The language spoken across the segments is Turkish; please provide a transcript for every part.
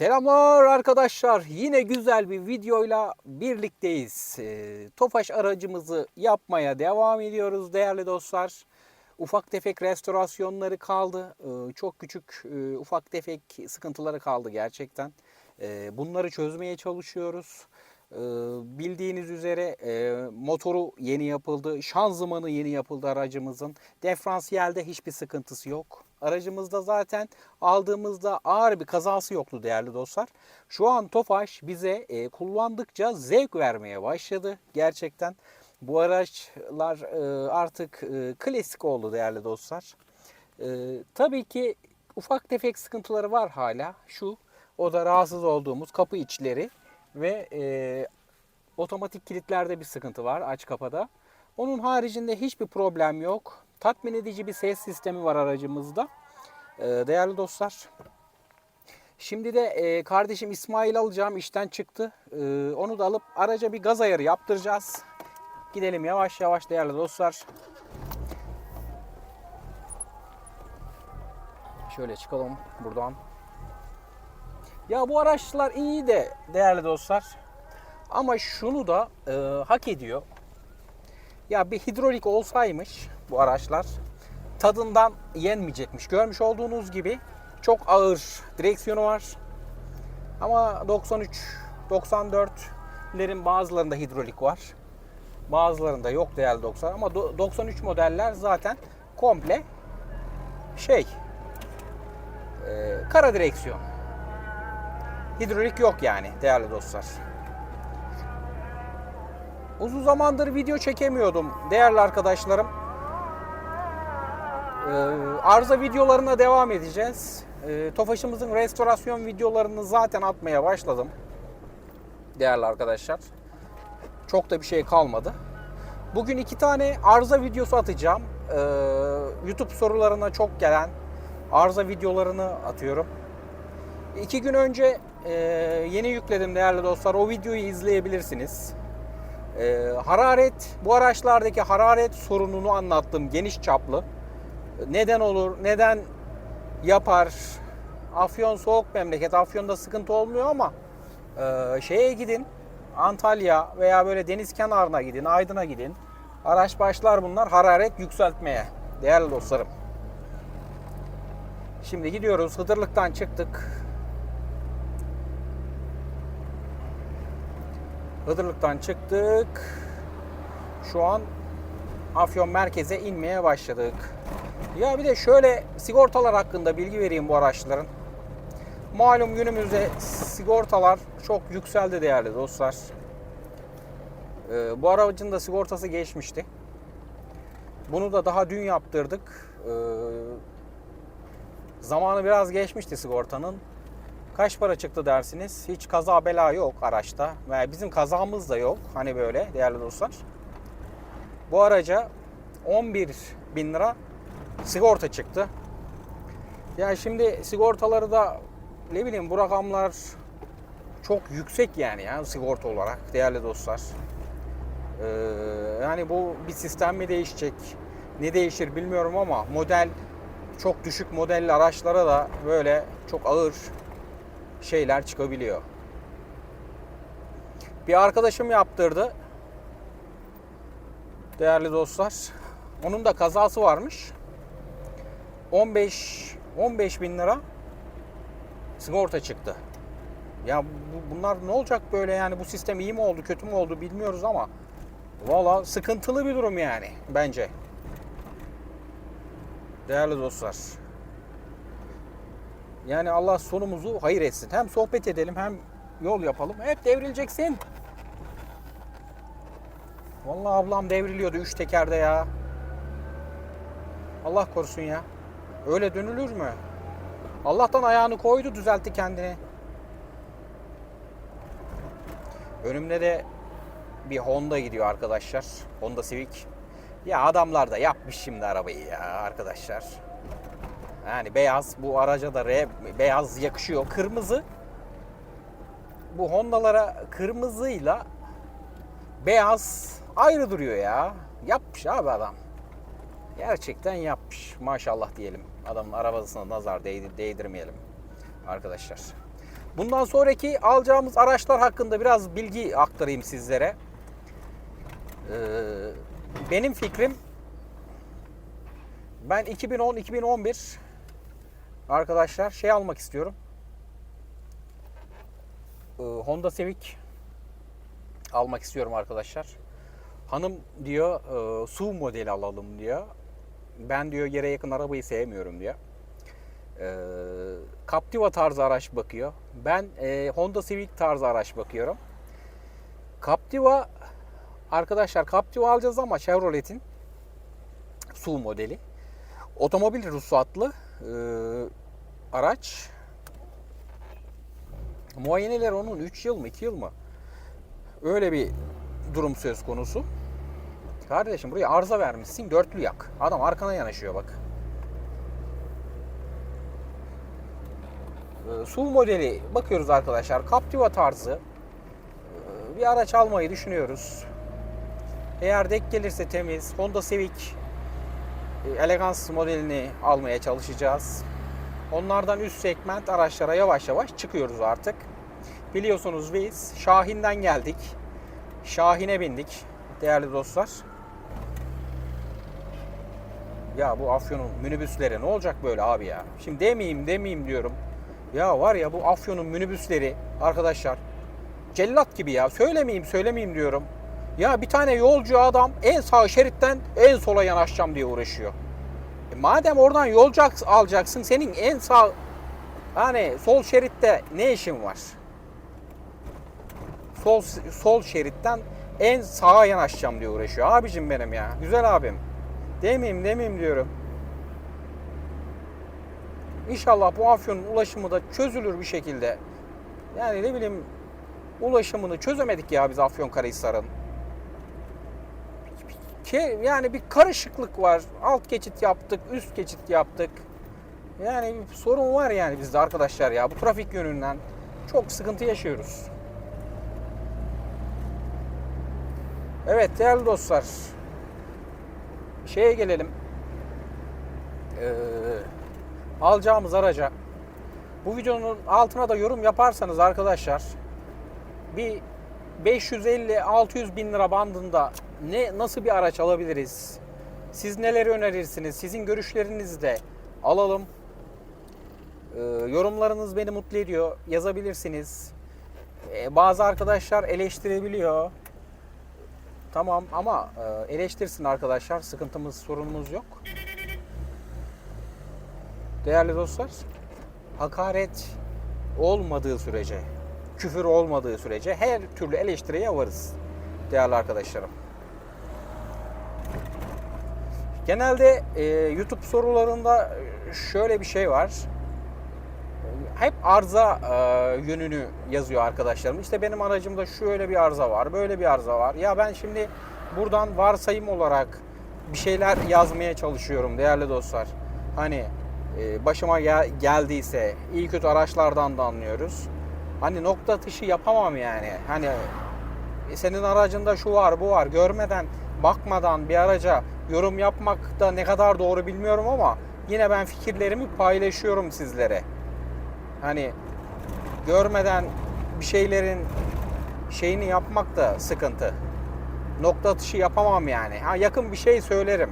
Selamlar arkadaşlar. Yine güzel bir videoyla birlikteyiz. Ee, Tofaş aracımızı yapmaya devam ediyoruz değerli dostlar. Ufak tefek restorasyonları kaldı. Ee, Çok küçük e, ufak tefek sıkıntıları kaldı gerçekten. Ee, Bunları çözmeye çalışıyoruz. Bildiğiniz üzere e, motoru yeni yapıldı, şanzımanı yeni yapıldı aracımızın. Diferansiyelde hiçbir sıkıntısı yok. Aracımızda zaten aldığımızda ağır bir kazası yoktu değerli dostlar. Şu an Tofaş bize e, kullandıkça zevk vermeye başladı gerçekten. Bu araçlar e, artık e, klasik oldu değerli dostlar. E, tabii ki ufak tefek sıkıntıları var hala. Şu o da rahatsız olduğumuz kapı içleri ve e, otomatik kilitlerde bir sıkıntı var aç kapada. Onun haricinde hiçbir problem yok. Tatmin edici bir ses sistemi var aracımızda. E, değerli dostlar. Şimdi de e, kardeşim İsmail alacağım işten çıktı. E, onu da alıp araca bir gaz ayarı yaptıracağız. Gidelim yavaş yavaş değerli dostlar. Şöyle çıkalım buradan. Ya bu araçlar iyi de değerli dostlar. Ama şunu da e, hak ediyor. Ya bir hidrolik olsaymış bu araçlar tadından yenmeyecekmiş. Görmüş olduğunuz gibi çok ağır direksiyonu var. Ama 93, 94'lerin bazılarında hidrolik var. Bazılarında yok değerli 90 ama do- 93 modeller zaten komple şey e, kara direksiyon. Hidrolik yok yani değerli dostlar. Uzun zamandır video çekemiyordum değerli arkadaşlarım. Ee, arıza videolarına devam edeceğiz. Ee, Tofaş'ımızın restorasyon videolarını zaten atmaya başladım. Değerli arkadaşlar. Çok da bir şey kalmadı. Bugün iki tane arıza videosu atacağım. Ee, YouTube sorularına çok gelen arıza videolarını atıyorum. İki gün önce e, yeni yükledim değerli dostlar. O videoyu izleyebilirsiniz. Hararet, bu araçlardaki hararet sorununu anlattım geniş çaplı. Neden olur, neden yapar? Afyon soğuk memleket, Afyon'da sıkıntı olmuyor ama e, şeye gidin, Antalya veya böyle deniz kenarına gidin, Aydın'a gidin. Araç başlar bunlar hararet yükseltmeye değerli dostlarım. Şimdi gidiyoruz. Hıdırlıktan çıktık. Hıdırlıktan çıktık. Şu an Afyon merkeze inmeye başladık. Ya bir de şöyle sigortalar hakkında bilgi vereyim bu araçların. Malum günümüzde sigortalar çok yükseldi değerli dostlar. Ee, bu aracın da sigortası geçmişti. Bunu da daha dün yaptırdık. Ee, zamanı biraz geçmişti sigortanın. Kaç para çıktı dersiniz? Hiç kaza bela yok araçta. Ve bizim kazamız da yok. Hani böyle değerli dostlar. Bu araca 11 bin lira sigorta çıktı. Ya şimdi sigortaları da ne bileyim bu rakamlar çok yüksek yani ya sigorta olarak değerli dostlar. Ee, yani bu bir sistem mi değişecek? Ne değişir bilmiyorum ama model çok düşük modelli araçlara da böyle çok ağır şeyler çıkabiliyor. Bir arkadaşım yaptırdı. Değerli dostlar. Onun da kazası varmış. 15 15 bin lira sigorta çıktı. Ya bu, bunlar ne olacak böyle yani bu sistem iyi mi oldu kötü mü oldu bilmiyoruz ama valla sıkıntılı bir durum yani bence. Değerli dostlar. Yani Allah sonumuzu hayır etsin. Hem sohbet edelim hem yol yapalım. Hep devrileceksin. Vallahi ablam devriliyordu üç tekerde ya. Allah korusun ya. Öyle dönülür mü? Allah'tan ayağını koydu düzeltti kendini. Önümde de bir Honda gidiyor arkadaşlar. Honda Civic. Ya adamlar da yapmış şimdi arabayı ya arkadaşlar. Yani beyaz bu araca da re, beyaz yakışıyor. Kırmızı bu Honda'lara kırmızıyla beyaz ayrı duruyor ya. Yapmış abi adam. Gerçekten yapmış. Maşallah diyelim. Adamın arabasına nazar değdir, değdirmeyelim arkadaşlar. Bundan sonraki alacağımız araçlar hakkında biraz bilgi aktarayım sizlere. Ee, benim fikrim ben 2010-2011 arkadaşlar şey almak istiyorum. Ee, Honda Civic almak istiyorum arkadaşlar. Hanım diyor e, SUV modeli alalım diyor. Ben diyor yere yakın arabayı sevmiyorum diyor. Ee, Captiva tarzı araç bakıyor. Ben e, Honda Civic tarzı araç bakıyorum. Captiva arkadaşlar Captiva alacağız ama Chevrolet'in SUV modeli. Otomobil ruhsatlı e, araç. Muayeneler onun 3 yıl mı 2 yıl mı? Öyle bir durum söz konusu. Kardeşim buraya arıza vermişsin dörtlü yak. Adam arkana yanaşıyor bak. Ee, SUV modeli bakıyoruz arkadaşlar. Captiva tarzı ee, bir araç almayı düşünüyoruz. Eğer denk gelirse temiz Honda Civic e, Elegance modelini almaya çalışacağız. Onlardan üst segment araçlara yavaş yavaş çıkıyoruz artık. Biliyorsunuz biz Şahin'den geldik. Şahin'e bindik değerli dostlar. Ya bu Afyon'un minibüsleri ne olacak böyle abi ya? Şimdi demeyeyim demeyeyim diyorum. Ya var ya bu Afyon'un minibüsleri arkadaşlar cellat gibi ya. Söylemeyeyim söylemeyeyim diyorum. Ya bir tane yolcu adam en sağ şeritten en sola yanaşacağım diye uğraşıyor. E madem oradan yolcu alacaksın senin en sağ hani sol şeritte ne işin var? Sol sol şeritten en sağa yanaşacağım diye uğraşıyor. Abicim benim ya. Güzel abim. Demeyeyim demeyeyim diyorum. İnşallah bu Afyon'un ulaşımı da çözülür bir şekilde. Yani ne bileyim ulaşımını çözemedik ya biz Afyonkarahisar'ın. Yani bir karışıklık var. Alt geçit yaptık, üst geçit yaptık. Yani bir sorun var yani bizde arkadaşlar ya. Bu trafik yönünden çok sıkıntı yaşıyoruz. Evet değerli dostlar. Şeye gelelim. Ee, alacağımız araca. Bu videonun altına da yorum yaparsanız arkadaşlar bir 550-600 bin lira bandında ne nasıl bir araç alabiliriz? Siz neleri önerirsiniz? Sizin görüşlerinizi de alalım. Ee, yorumlarınız beni mutlu ediyor. Yazabilirsiniz. Ee, bazı arkadaşlar eleştirebiliyor. Tamam ama e, eleştirsin arkadaşlar. Sıkıntımız, sorunumuz yok. Değerli dostlar, hakaret olmadığı sürece, küfür olmadığı sürece her türlü eleştiriye varız. Değerli arkadaşlarım. Genelde e, YouTube sorularında şöyle bir şey var. Hep arıza e, yönünü yazıyor arkadaşlarım. İşte benim aracımda şöyle bir arıza var, böyle bir arıza var. Ya ben şimdi buradan varsayım olarak bir şeyler yazmaya çalışıyorum değerli dostlar. Hani e, başıma gel- geldiyse iyi kötü araçlardan da anlıyoruz. Hani nokta atışı yapamam yani. Hani e, senin aracında şu var, bu var. Görmeden, bakmadan bir araca yorum yapmak da ne kadar doğru bilmiyorum ama yine ben fikirlerimi paylaşıyorum sizlere. Hani görmeden bir şeylerin şeyini yapmak da sıkıntı. Nokta atışı yapamam yani. Ha yakın bir şey söylerim.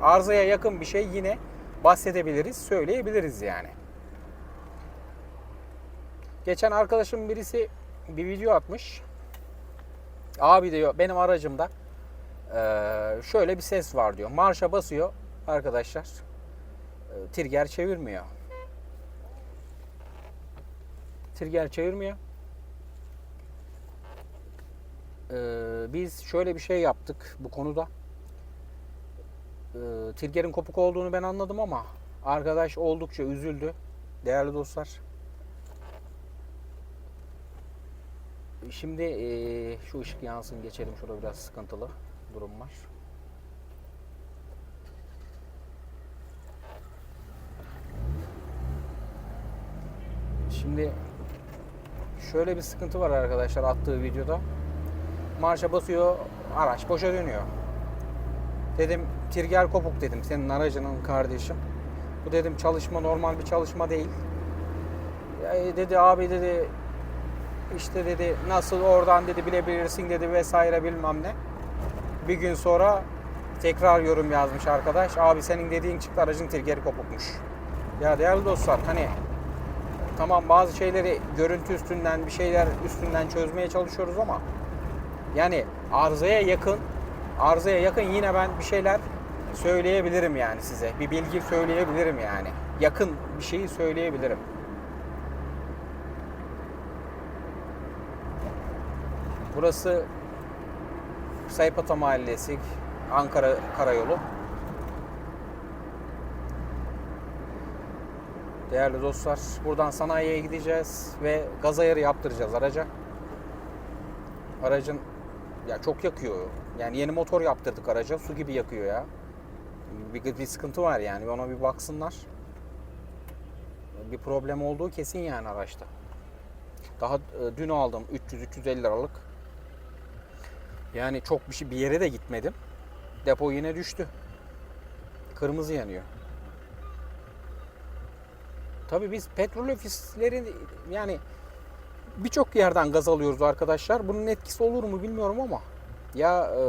Arızaya yakın bir şey yine bahsedebiliriz, söyleyebiliriz yani. Geçen arkadaşım birisi bir video atmış. Abi diyor benim aracımda eee, şöyle bir ses var diyor. Marşa basıyor arkadaşlar. eee, Trigger çevirmiyor. Trigger çevirmiyor. Eee, biz şöyle bir şey yaptık bu konuda. Eee Trigger'in kopuk olduğunu ben anladım ama arkadaş oldukça üzüldü. Değerli dostlar. Şimdi eee, şu ışık yansın geçelim. Şurada biraz sıkıntılı durum var. Şimdi şöyle bir sıkıntı var arkadaşlar attığı videoda. Marşa basıyor, araç boşa dönüyor. Dedim trigger kopuk dedim senin aracının kardeşim. Bu dedim çalışma normal bir çalışma değil. e, dedi abi dedi işte dedi nasıl oradan dedi bilebilirsin dedi vesaire bilmem ne. Bir gün sonra tekrar yorum yazmış arkadaş. Abi senin dediğin çıktı aracın geri kopukmuş. Ya değerli dostlar hani tamam bazı şeyleri görüntü üstünden bir şeyler üstünden çözmeye çalışıyoruz ama yani arızaya yakın arızaya yakın yine ben bir şeyler söyleyebilirim yani size. Bir bilgi söyleyebilirim yani. Yakın bir şeyi söyleyebilirim. Burası Saypata Mahallesi, Ankara Karayolu. Değerli dostlar, buradan sanayiye gideceğiz ve gaz ayarı yaptıracağız araca. Aracın ya çok yakıyor. Yani yeni motor yaptırdık araca, su gibi yakıyor ya. Bir, bir sıkıntı var yani, ona bir baksınlar. Bir problem olduğu kesin yani araçta. Daha e, dün aldım 300-350 liralık. Yani çok bir şey bir yere de gitmedim. Depo yine düştü. Kırmızı yanıyor. Tabii biz petrol ofisleri yani birçok yerden gaz alıyoruz arkadaşlar. Bunun etkisi olur mu bilmiyorum ama ya e,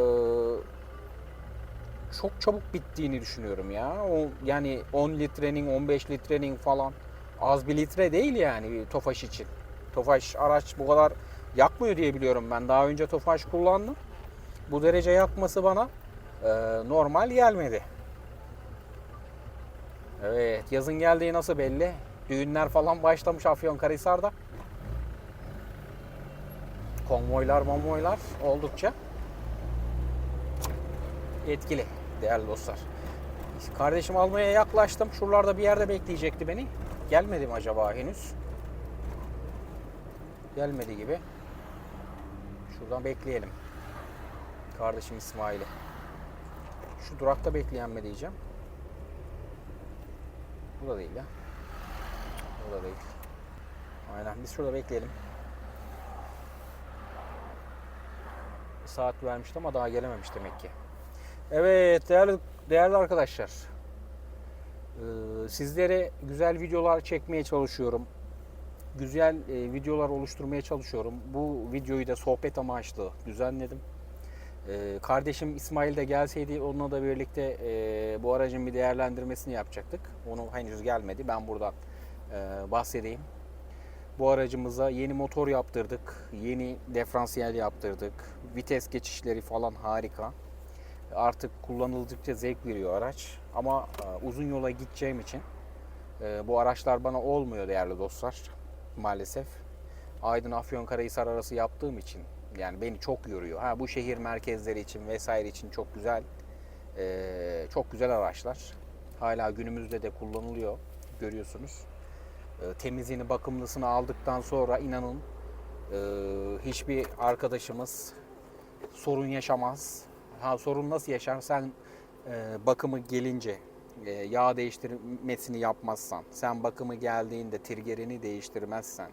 çok çabuk bittiğini düşünüyorum ya. O yani 10 litrenin 15 litrenin falan az bir litre değil yani Tofaş için. Tofaş araç bu kadar yakmıyor diye biliyorum ben. Daha önce Tofaş kullandım. Bu derece yakması bana e, normal gelmedi. Evet, yazın geldiği nasıl belli? Düğünler falan başlamış Afyonkarahisar'da. Konvoylar, monvoylar oldukça etkili değerli dostlar. Kardeşim almaya yaklaştım. Şuralarda bir yerde bekleyecekti beni. Gelmedi mi acaba henüz? Gelmedi gibi. Şuradan bekleyelim. Kardeşim İsmail'i. Şu durakta bekleyen mi diyeceğim. Bu da değil ya. Bu da değil. Aynen biz şurada bekleyelim. Saat vermişti ama daha gelememiş demek ki. Evet değerli değerli arkadaşlar. Ee, sizlere güzel videolar çekmeye çalışıyorum. Güzel e, videolar oluşturmaya çalışıyorum. Bu videoyu da sohbet amaçlı düzenledim. Ee, kardeşim İsmail de gelseydi onunla da birlikte e, bu aracın bir değerlendirmesini yapacaktık. Onu henüz gelmedi. Ben buradan bahsedeyim. Bu aracımıza yeni motor yaptırdık. Yeni diferansiyel yaptırdık. Vites geçişleri falan harika. Artık kullanıldıkça zevk veriyor araç. Ama e, uzun yola gideceğim için e, bu araçlar bana olmuyor değerli dostlar. Maalesef. Aydın Afyonkarahisar arası yaptığım için yani beni çok yoruyor. Ha bu şehir merkezleri için vesaire için çok güzel e, çok güzel araçlar. Hala günümüzde de kullanılıyor. Görüyorsunuz. E, temizliğini, bakımlısını aldıktan sonra inanın e, hiçbir arkadaşımız sorun yaşamaz. Ha sorun nasıl yaşar? Sen e, bakımı gelince e, yağ değiştirmesini yapmazsan, sen bakımı geldiğinde triggerini değiştirmezsen,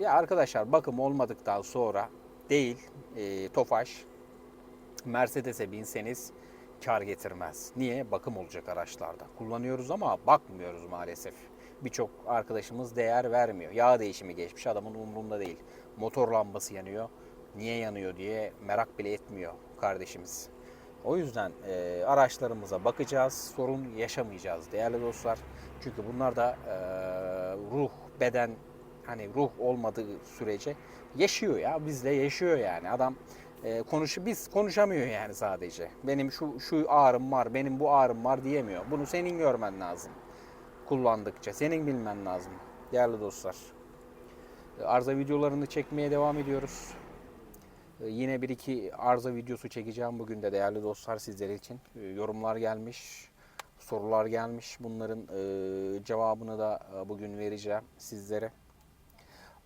ya arkadaşlar bakım olmadıktan sonra değil Tofaş Mercedes'e binseniz kar getirmez. Niye? Bakım olacak araçlarda. Kullanıyoruz ama bakmıyoruz maalesef. Birçok arkadaşımız değer vermiyor. Yağ değişimi geçmiş adamın umurunda değil. Motor lambası yanıyor. Niye yanıyor diye merak bile etmiyor kardeşimiz. O yüzden e, araçlarımıza bakacağız. Sorun yaşamayacağız değerli dostlar. Çünkü bunlar da e, ruh, beden hani ruh olmadığı sürece yaşıyor ya bizle yaşıyor yani adam e, konuşu biz konuşamıyor yani sadece. Benim şu şu ağrım var benim bu ağrım var diyemiyor. Bunu senin görmen lazım kullandıkça. Senin bilmen lazım değerli dostlar. E, arıza videolarını çekmeye devam ediyoruz. E, yine bir iki arıza videosu çekeceğim bugün de değerli dostlar sizler için. Yorumlar gelmiş sorular gelmiş. Bunların cevabını da e, bugün vereceğim sizlere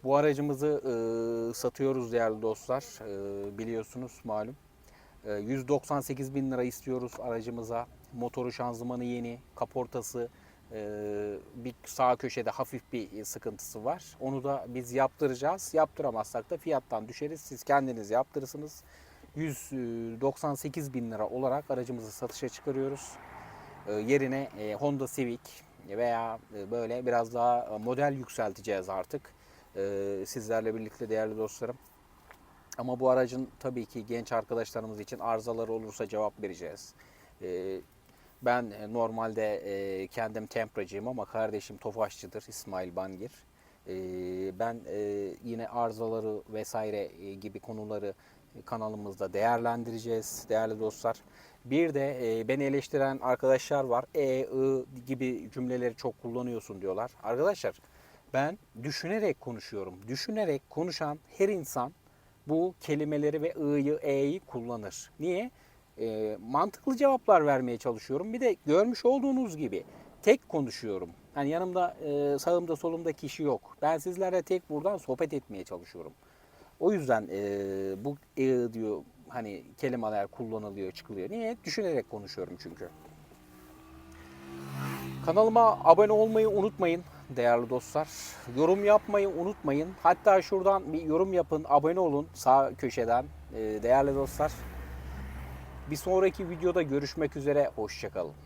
bu aracımızı e, satıyoruz değerli dostlar. E, biliyorsunuz malum. E, 198 bin lira istiyoruz aracımıza. Motoru şanzımanı yeni, kaportası e, bir sağ köşede hafif bir sıkıntısı var. Onu da biz yaptıracağız. Yaptıramazsak da fiyattan düşeriz. Siz kendiniz yaptırırsınız. 198 bin lira olarak aracımızı satışa çıkarıyoruz. E, yerine e, Honda Civic veya böyle biraz daha model yükselteceğiz artık. E, sizlerle birlikte değerli dostlarım. Ama bu aracın tabii ki genç arkadaşlarımız için arızaları olursa cevap vereceğiz. E, ben e, normalde e, kendim tempracıyım ama kardeşim tofaşçıdır İsmail Bangir. E, ben e, yine arızaları vesaire gibi konuları kanalımızda değerlendireceğiz değerli dostlar. Bir de beni eleştiren arkadaşlar var. E, I gibi cümleleri çok kullanıyorsun diyorlar. Arkadaşlar ben düşünerek konuşuyorum. Düşünerek konuşan her insan bu kelimeleri ve ı'yı, e'yi kullanır. Niye? E, mantıklı cevaplar vermeye çalışıyorum. Bir de görmüş olduğunuz gibi tek konuşuyorum. Yani yanımda e, sağımda solumda kişi yok. Ben sizlerle tek buradan sohbet etmeye çalışıyorum. O yüzden e, bu e diyor hani kelimeler kullanılıyor, çıkılıyor. Niye? Düşünerek konuşuyorum çünkü. Kanalıma abone olmayı unutmayın değerli dostlar. Yorum yapmayı unutmayın. Hatta şuradan bir yorum yapın, abone olun sağ köşeden e, değerli dostlar. Bir sonraki videoda görüşmek üzere. Hoşçakalın.